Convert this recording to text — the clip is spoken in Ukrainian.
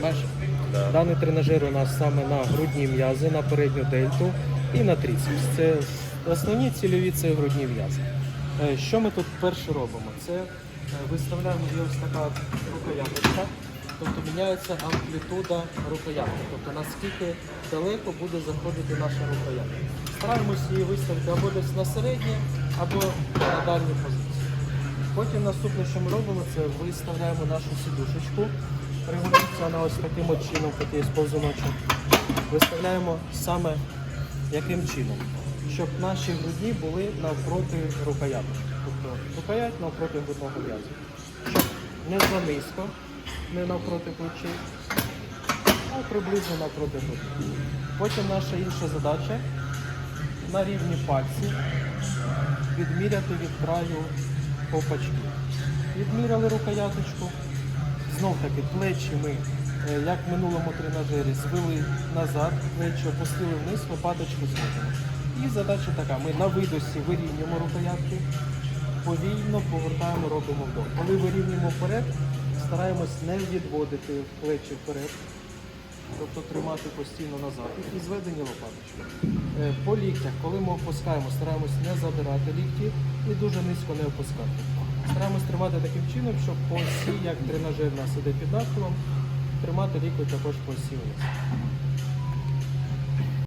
Знаєш? Да. Даний тренажер у нас саме на грудні м'язи, на передню дельту і на трицепс. Це основні цільові це грудні м'язи. Е, Що ми тут перше робимо? Це е, виставляємо є ось така рукояточка, тобто міняється амплітуда рукоятки, тобто наскільки далеко буде заходити наша рукоятка. Стараємося її виставити або десь на середнє, або на дальню позицію. Потім наступне, що ми робимо, це виставляємо нашу сідушечку. Вона ось таким от чином, такий сповзуночок. Виставляємо саме яким чином, щоб наші груді були навпроти рукояточки. Тобто рукоять навпроти грудного м'язу. Щоб не занизько, не навпроти плечей, а приблизно навпроти грудей. Потім наша інша задача на рівні пальців відміряти від краю ковпачки. Відміряли рукояточку. Знов таки плечі ми, е, як в минулому тренажері, звели назад, плечі опустили вниз, лопаточку зводимо. І задача така: ми на видосі вирівнюємо рукоятки, повільно повертаємо, робимо вдох. Коли вирівнюємо вперед, стараємось не відводити плечі вперед, тобто тримати постійно назад. І зведені лопаточки. Е, По ліктях, коли ми опускаємо, стараємось не забирати лікті і дуже низько не опускати. Стараємось тримати таким чином, щоб по осі, як тренажер у нас іде під нахилом, тримати лікоть також по осі вниз.